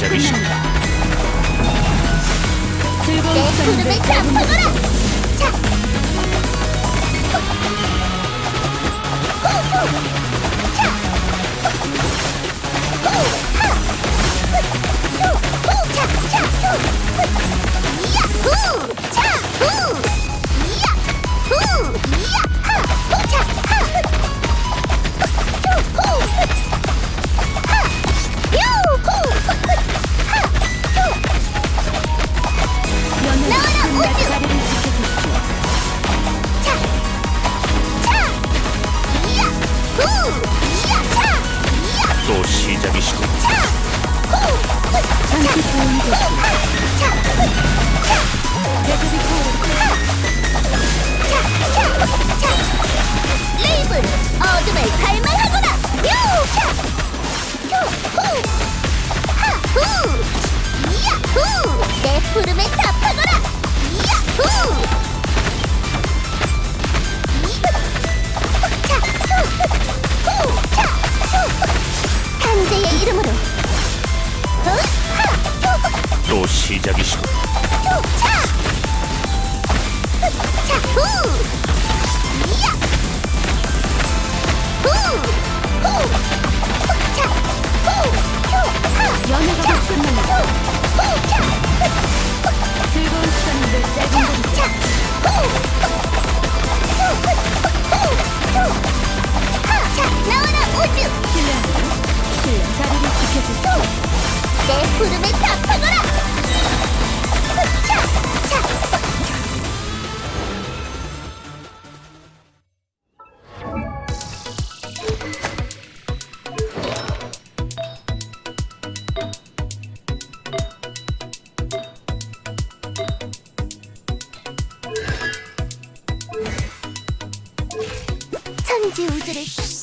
내 구름을 덮어거라! 이야! 또 시작이시군. 차! 시작이시군. 후! 차! 후! 차! 후! 이야! 후! 후! 후! 차! 후! 후! 하! 연애가 차! 곧 끝납니다. 후! 후! 차! 후! 즐거운 시간인데 짧은 차! 곳이 차! 후! 후! 후! 후! 하! 차! 나와라 우주! 실례합니다. 실례 자리를 지켜주십시오. 내 부름에 답 천지 우주를